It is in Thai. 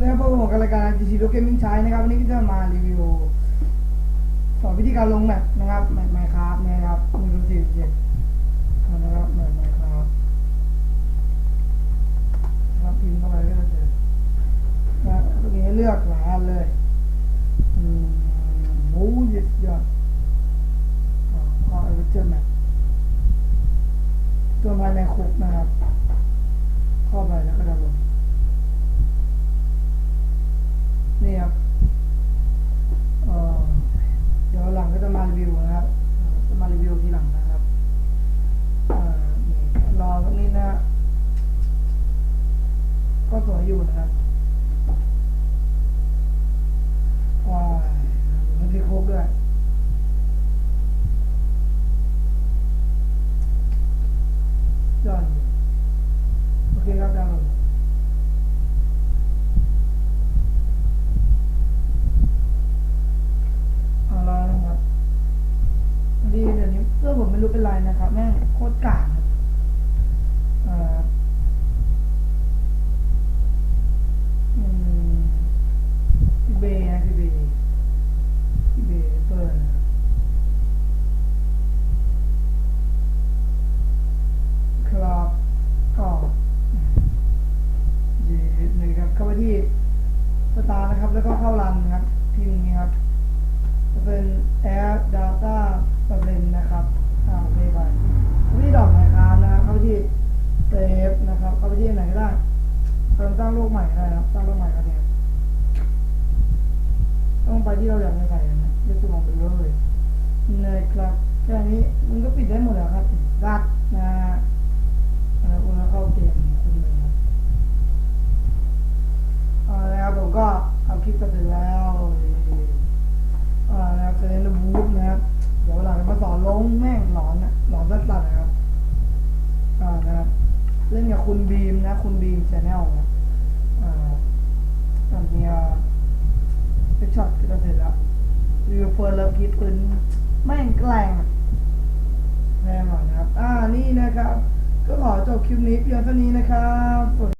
นะครับพวกผมกับรายการ GC r o Gaming ใช้นะครับวันนี้ก็จะมารีวิวสอนวิธีการลงแมปนะครับแมปไมค์ครับนะครับหนึ่งสี่เจ็ดนะครับแมปไมค์ครับนะครับพิมพ์เข้าไปก็จะเจอนะตรงนี้เลือกหลายอันเลยอืมโอ้ยยอดอ๋อเอเวอร์เจอร์แมปตัวภายในคุกนะครับ เข้าไปแล้วก็จะลง นี่ครับเอ่อเดี๋ยวหลังก็จะมารีวิวนะครับเอ่อจะมารีวิวทีหลังนะครับเอ่อนี่รอสักนิดนะฮะก็สวย อยู่นะครับว้ายมันที่ครบด้วยยอดอยู่โอเคครับดาวน์โหลดเอาละนะครับดีเดี๋ยวนี้เสื้อผมไม่รู้เป็นไรนะครับ แม่งโคตรกากครับอ่าอืมพี่เบย์นะพี่เบย์พี่เบย์เปิดนะครับครับก็เย็นเลยครับเข้าไป ที่สตาร์นะครับ แล้วก็เข้ารันนะครับพิมพ์นี้ครับ จะเป็น Air Data ประเด็นนะครับอ่าโอเคไปเข้าไปที่ดอกไม้ค้านนะครับเข้าไปที่เซฟนะครับ เข้าไปที่ไหนก็ได้เติมตั้างโลกใหม่ก็ได้นะครับตั้างโลกใหม่ก็ได้ต้องไปที่เราอยากจะใส่นะเรียกตัวมองไปเลยนะครับแค่นี้มันก็ปิดได้หมดแล้วครับรัดนะฮะแล้วคุณเข้าเกมคุณเลยครับ ผมก็เอาคลิปกันเสร็จแล้วอ่านะครับจะเล่นวูฟนะครับเดี๋ยววันหลังมาสอนลงแม่งหลอนนะหลอนสัสๆนะครับอ่านะครับเล่นกับคุณบีมนะ คุณบีมชาแนลนะอ่าตอนนี้เป็นช็อตก็จะเสร็จแล้วรีวิวเฟิร์นเลิฟคิดปืนแม่งแกล้งแรงหน่อยนะครับ อ่านี่นะครับ ก็ขอจบคลิปนี้เพียงเท่านี้นะครับ